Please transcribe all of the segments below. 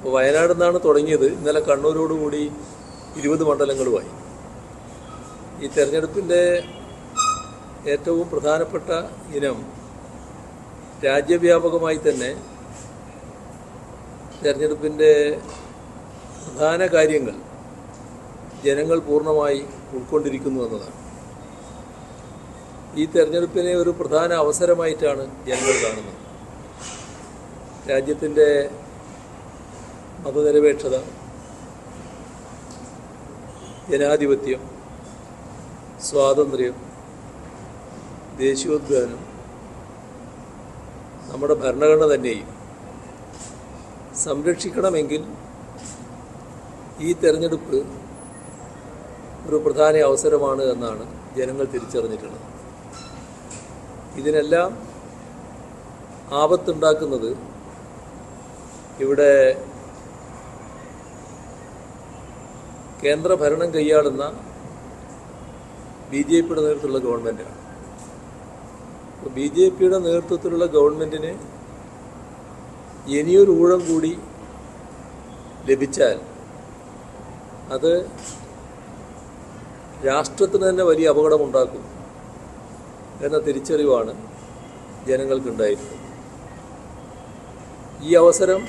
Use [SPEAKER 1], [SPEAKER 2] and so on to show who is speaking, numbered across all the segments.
[SPEAKER 1] അപ്പോൾ വയനാട് നിന്നാണ് തുടങ്ങിയത്. ഇന്നലെ കണ്ണൂരോടുകൂടി ഇരുപത് മണ്ഡലങ്ങളുമായി. ഈ തെരഞ്ഞെടുപ്പിന്റെ ഏറ്റവും പ്രധാനപ്പെട്ട ഇനം രാജ്യവ്യാപകമായി തന്നെ തെരഞ്ഞെടുപ്പിന്റെ പ്രധാന കാര്യങ്ങൾ ജനങ്ങൾ പൂർണമായി ഉൾക്കൊണ്ടിരിക്കുന്നു എന്നതാണ്. ഈ തെരഞ്ഞെടുപ്പിനെ ഒരു പ്രധാന അവസരമായിട്ടാണ് ജനങ്ങൾ കാണുന്നത്. രാജ്യത്തിന്റെ മതനിരപേക്ഷത ജനാധിപത്യം സ്വാതന്ത്ര്യം ദേശീയോദ്ഗ്രഥനം നമ്മുടെ ഭരണഘടന തന്നെയും സംരക്ഷിക്കണമെങ്കിൽ ഈ തെരഞ്ഞെടുപ്പ് ഒരു പ്രധാന അവസരമാണ് എന്നാണ് ജനങ്ങൾ തിരിച്ചറിഞ്ഞിട്ടുള്ളത്. ഇതിനെല്ലാം ആപത്തുണ്ടാക്കുന്നത് ഇവിടെ കേന്ദ്ര ഭരണം കൈയാളുന്ന ബി ജെ പിയുടെ നേതൃത്വത്തിലുള്ള ഗവൺമെന്റാണ് അപ്പോൾ ബി ജെ പിയുടെ നേതൃത്വത്തിലുള്ള ഗവൺമെന്റിന് ഇനിയൊരു ഊഴം കൂടി ലഭിച്ചാൽ അത് രാഷ്ട്രത്തിന് തന്നെ വലിയ അപകടമുണ്ടാക്കും എന്ന തിരിച്ചറിവാണ് ജനങ്ങൾക്കുണ്ടായിരുന്നത്. ഈ അവസരം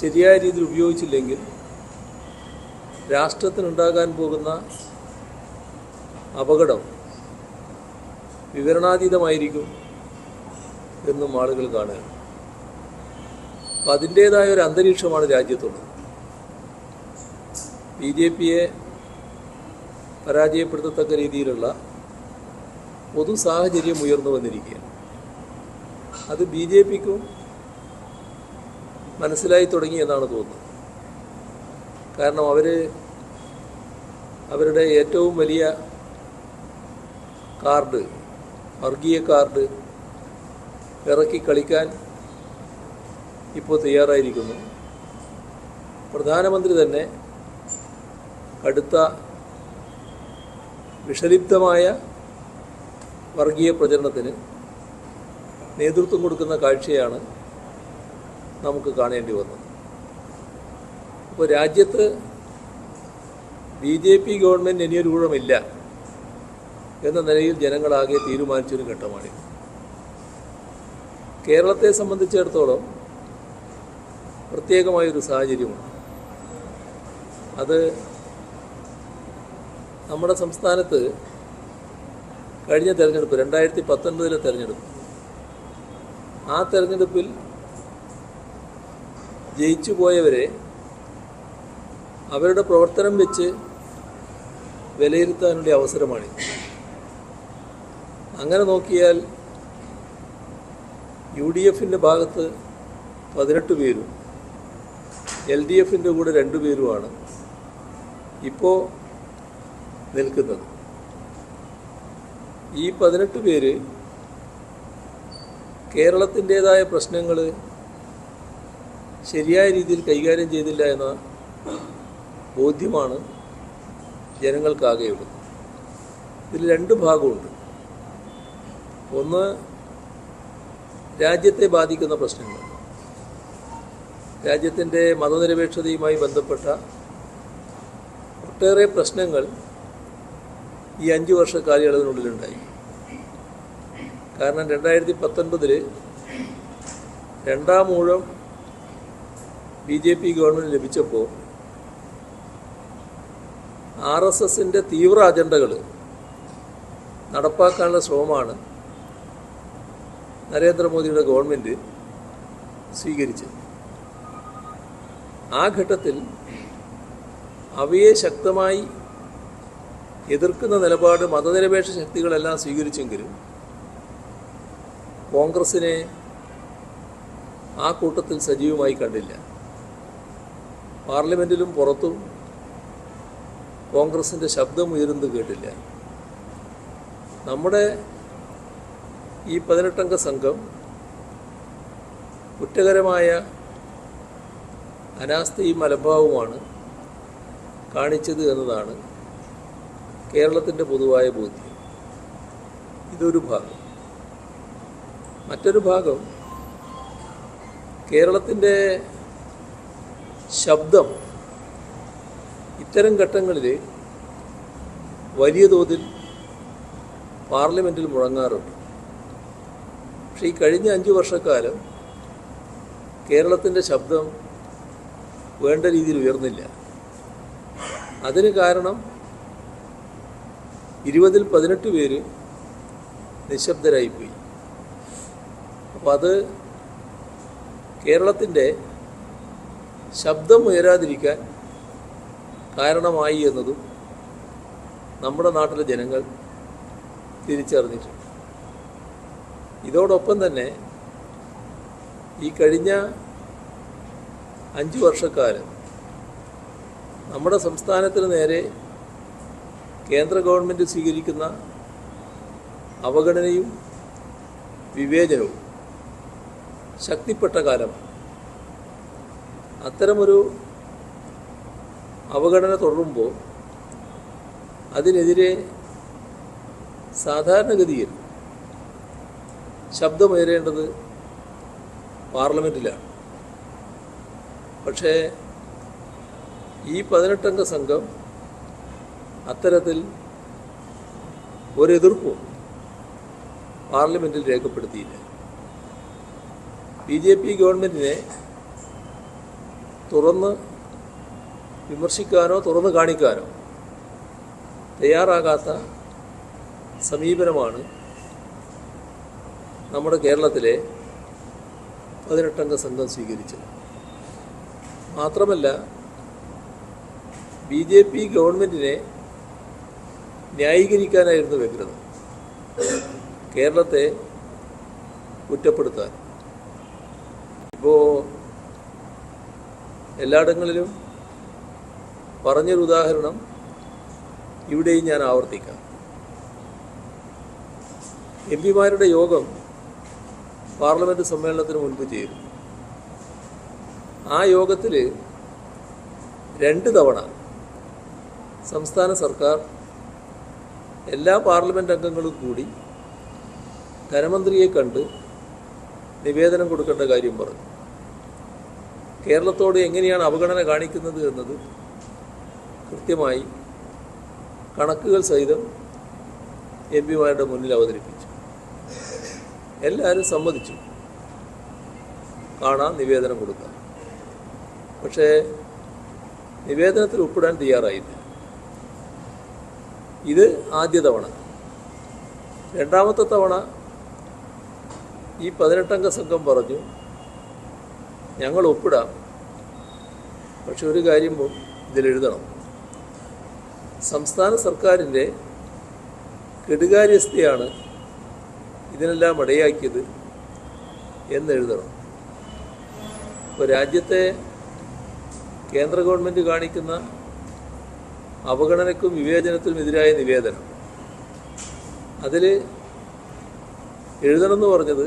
[SPEAKER 1] ശരിയായ രീതിയിൽ ഉപയോഗിച്ചില്ലെങ്കിൽ രാഷ്ട്രത്തിനുണ്ടാകാൻ പോകുന്ന അപകടം വിവരണാതീതമായിരിക്കും എന്നും ആളുകൾ കാണുക അപ്പം അതിന്റേതായ ഒരു അന്തരീക്ഷമാണ് രാജ്യത്തുള്ളത്. ബി ജെ പിയെ പരാജയപ്പെടുത്തത്തക്ക രീതിയിലുള്ള പൊതു സാഹചര്യം ഉയർന്നു വന്നിരിക്കുകയാണ്. അത് ബി ജെ പിക്കും മനസ്സിലായി തുടങ്ങിയെന്നാണ് തോന്നുന്നത്. കാരണം അവർ അവരുടെ ഏറ്റവും വലിയ കാർഡ് വർഗീയ കാർഡ് ഇറക്കി കളിക്കാൻ ഇപ്പോൾ തയ്യാറായിരിക്കുന്നു. പ്രധാനമന്ത്രി തന്നെ കടുത്ത വിഷലിപ്തമായ വർഗീയ പ്രചരണത്തിന് നേതൃത്വം കൊടുക്കുന്ന കാഴ്ചയാണ് നമുക്ക് കാണേണ്ടി വന്നത്. അപ്പോൾ രാജ്യത്ത് ബി ജെ പി ഗവൺമെന്റ് ഇനിയൊരു ഊഴമില്ല എന്ന നിലയിൽ ജനങ്ങളാകെ തീരുമാനിച്ചൊരു ഘട്ടമാണിത്. കേരളത്തെ സംബന്ധിച്ചിടത്തോളം പ്രത്യേകമായൊരു സാഹചര്യമുണ്ട്. അത് നമ്മുടെ സംസ്ഥാനത്ത് കഴിഞ്ഞ തെരഞ്ഞെടുപ്പ് രണ്ടായിരത്തി പത്തൊൻപതിലെ തെരഞ്ഞെടുപ്പ് ആ തെരഞ്ഞെടുപ്പിൽ ജയിച്ചു പോയവരെ അവരുടെ പ്രവർത്തനം വെച്ച് വിലയിരുത്താനുള്ള അവസരമാണ്. അങ്ങനെ നോക്കിയാൽ യു ഡി എഫിന്റെ ഭാഗത്ത് പതിനെട്ട് പേരും എൽ ഡി എഫിന്റെ കൂടെ രണ്ടു പേരുമാണ് ഇപ്പോൾ നിൽക്കുന്നത്. ഈ പതിനെട്ട് പേര് കേരളത്തിന്റേതായ പ്രശ്നങ്ങൾ ശരിയായ രീതിയിൽ കൈകാര്യം ചെയ്തില്ല എന്ന ബോധ്യമാണ് ജനങ്ങൾക്കാകെയുള്ളത് ഇതിൽ രണ്ട് ഭാഗമുണ്ട്. ഒന്ന് രാജ്യത്തെ ബാധിക്കുന്ന പ്രശ്നങ്ങൾ. രാജ്യത്തിന്റെ മതനിരപേക്ഷതയുമായി ബന്ധപ്പെട്ട ഒട്ടേറെ പ്രശ്നങ്ങൾ ഈ അഞ്ച് വർഷ കാലയളവിനുള്ളിലുണ്ടായി. കാരണം രണ്ടായിരത്തി പത്തൊൻപതിൽ രണ്ടാം ഊഴം ബി ജെ പി ഗവൺമെന്റ് ലഭിച്ചപ്പോൾ ആർ എസ് എസിന്റെ തീവ്ര അജണ്ടകൾ നടപ്പാക്കാനുള്ള ശ്രമമാണ് നരേന്ദ്രമോദിയുടെ ഗവൺമെന്റ് സ്വീകരിച്ചത്. ആ ഘട്ടത്തിൽ അവയെ ശക്തമായി എതിർക്കുന്ന നിലപാട് മതനിരപേക്ഷ ശക്തികളെല്ലാം സ്വീകരിച്ചെങ്കിലും കോൺഗ്രസിനെ ആ കൂട്ടത്തിൽ സജീവമായി കണ്ടില്ല. പാർലമെന്റിലും പുറത്തും കോൺഗ്രസിന്റെ ശബ്ദം ഉയരുന്നത് കേട്ടില്ല. നമ്മുടെ ഈ പതിനെട്ടംഗ സംഘം കുറ്റകരമായ അനാസ്ഥയും മലഭാവുമാണ് കാണിച്ചത് എന്നതാണ് കേരളത്തിന്റെ പൊതുവായ ബോധ്യം. ഇതൊരു ഭാഗം. മറ്റൊരു ഭാഗം കേരളത്തിന്റെ ശബ്ദം ഇത്തരം ഘട്ടങ്ങളിൽ വലിയ തോതിൽ പാർലമെന്റിൽ മുഴങ്ങാറുണ്ട്. പക്ഷേ ഈ കഴിഞ്ഞ അഞ്ച് വർഷക്കാലം കേരളത്തിന്റെ ശബ്ദം വേണ്ട രീതിയിൽ ഉയർന്നില്ല. അതിന് കാരണം ഇരുപതിൽ പതിനെട്ട് പേര് നിശബ്ദരായിപ്പോയി. അപ്പോൾ അത് കേരളത്തിന്റെ ശബ്ദം ഉയരാതിരിക്കാൻ കാരണമായി എന്നതും നമ്മുടെ നാട്ടിലെ ജനങ്ങൾ തിരിച്ചറിഞ്ഞിട്ടുണ്ട്. ഇതോടൊപ്പം തന്നെ ഈ കഴിഞ്ഞ അഞ്ച് വർഷക്കാലം നമ്മുടെ സംസ്ഥാനത്തിന് നേരെ കേന്ദ്ര ഗവൺമെന്റ് സ്വീകരിക്കുന്ന അവഗണനയും വിവേചനവും ശക്തിപ്പെട്ട കാലമാണ്. അത്തരമൊരു അവഗണന തുടരുമ്പോൾ അതിനെതിരെ സാധാരണഗതിയിൽ ശബ്ദമുയരേണ്ടത് പാർലമെന്റിലാണ് പക്ഷേ ഈ പതിനെട്ടംഗ സംഘം അത്തരത്തിൽ ഒരെതിർപ്പും പാർലമെന്റിൽ രേഖപ്പെടുത്തിയില്ല. ബി ജെ പി ഗവൺമെന്റിനെ തുറന്ന് വിമർശിക്കാനോ തുറന്ന് കാണിക്കാനോ തയ്യാറാകാത്ത സമീപനമാണ് നമ്മുടെ കേരളത്തിലെ പതിനെട്ടംഗ സംഘം സ്വീകരിച്ചത്. മാത്രമല്ല ബി ജെ പി ഗവൺമെന്റിനെ ന്യായീകരിക്കാനായിരുന്നു വ്യഗ്രത കേരളത്തെ കുറ്റപ്പെടുത്താൻ. ഇപ്പോൾ എല്ലായിടങ്ങളിലും പറഞ്ഞൊരു ഉദാഹരണം ഇവിടെയും ഞാൻ ആവർത്തിക്കാം. എം പിമാരുടെ യോഗം പാർലമെന്റ് സമ്മേളനത്തിന് മുൻപ് ചേരും ആ യോഗത്തിൽ രണ്ട് തവണ സംസ്ഥാന സർക്കാർ എല്ലാ പാർലമെന്റ് അംഗങ്ങളും കൂടി ധനമന്ത്രിയെ കണ്ട് നിവേദനം കൊടുക്കേണ്ട കാര്യം പറഞ്ഞു. കേരളത്തോട് എങ്ങനെയാണ് അവഗണന കാണിക്കുന്നത് എന്നത് കൃത്യമായി കണക്കുകൾ സഹിതം എം പിമാരുടെ മുന്നിൽ അവതരിപ്പിച്ചു. എല്ലാവരും സമ്മതിച്ചു. കാണാൻ നിവേദനം കൊടുക്കാം. പക്ഷേ നിവേദനത്തിൽ ഉൾപ്പെടാൻ തയ്യാറായില്ല. ഇത് ആദ്യ തവണ. രണ്ടാമത്തെ തവണ ഈ പതിനെട്ടംഗ സംഘം പറഞ്ഞു ഞങ്ങൾ ഒപ്പിടാം. പക്ഷെ ഒരു കാര്യം ഇതിലെഴുതണം സംസ്ഥാന സർക്കാരിന്റെ കെടുകാര്യസ്ഥയാണ് ഇതിനെല്ലാം ഇടയാക്കിയത് എന്നെഴുതണം. ഇപ്പോൾ രാജ്യത്തെ കേന്ദ്ര ഗവൺമെന്റ് കാണിക്കുന്ന അവഗണനയ്ക്കും വിവേചനത്തിനും എതിരായ നിവേദനം. അതിൽ എഴുതണമെന്ന് പറഞ്ഞത്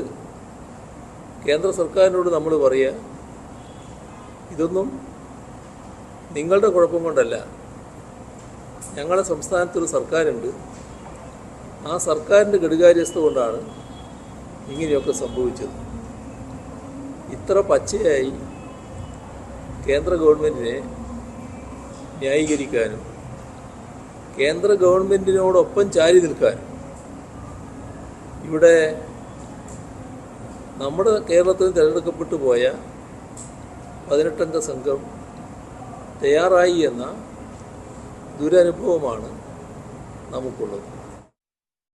[SPEAKER 1] കേന്ദ്ര സർക്കാരിനോട് നമ്മൾ പറയുക ഇതൊന്നും നിങ്ങളുടെ കുഴപ്പം കൊണ്ടല്ല. ഞങ്ങളുടെ സംസ്ഥാനത്തൊരു സർക്കാരുണ്ട്. ആ സർക്കാരിന്റെ ഘടികാര്യസ്ഥ കൊണ്ടാണ് ഇങ്ങനെയൊക്കെ സംഭവിച്ചത്. ഇത്ര പച്ചയായി കേന്ദ്ര ഗവൺമെന്റിനെ ന്യായീകരിക്കാനും കേന്ദ്ര ഗവൺമെന്റിനോടൊപ്പം ചാരി നിൽക്കാനും. ഇവിടെ നമ്മുടെ കേരളത്തിൽ തിരഞ്ഞെടുക്കപ്പെട്ടു പോയ പതിനെട്ടംഗ സംഘം തയ്യാറായി എന്ന ദുരനുഭവമാണ് നമുക്കുള്ളത്.